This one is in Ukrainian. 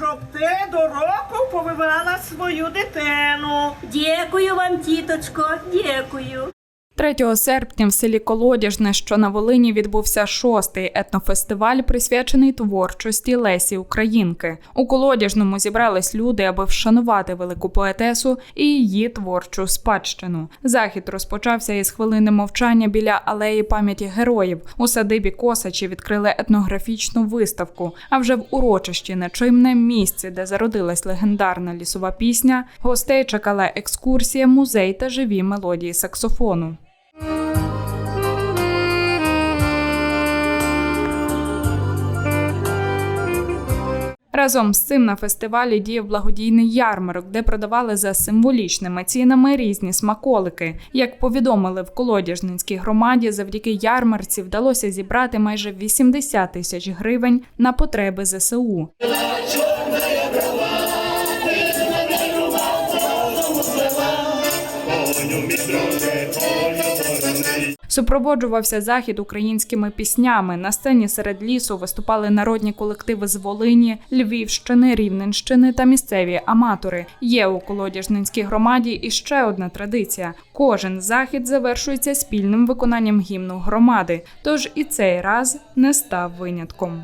щоб ти до року повивала свою дитину. Дякую вам, тіточко, дякую. 3 серпня в селі Колодяжне, що на Волині, відбувся шостий етнофестиваль, присвячений творчості Лесі Українки. У Колодяжному зібрались люди, аби вшанувати велику поетесу і її творчу спадщину. Захід розпочався із хвилини мовчання біля алеї пам'яті героїв. У садибі Косачі відкрили етнографічну виставку. А вже в урочищі на чимне місці, де зародилась легендарна лісова пісня, гостей чекала екскурсія, музей та живі мелодії саксофону. Разом з цим на фестивалі діяв благодійний ярмарок, де продавали за символічними цінами різні смаколики. Як повідомили в Колодяжнинській громаді, завдяки ярмарці вдалося зібрати майже 80 тисяч гривень на потреби ЗСУ. Супроводжувався захід українськими піснями. На сцені серед лісу виступали народні колективи з Волині, Львівщини, Рівненщини та місцеві аматори. Є у колодяжнинській громаді і ще одна традиція: кожен захід завершується спільним виконанням гімну громади. Тож і цей раз не став винятком.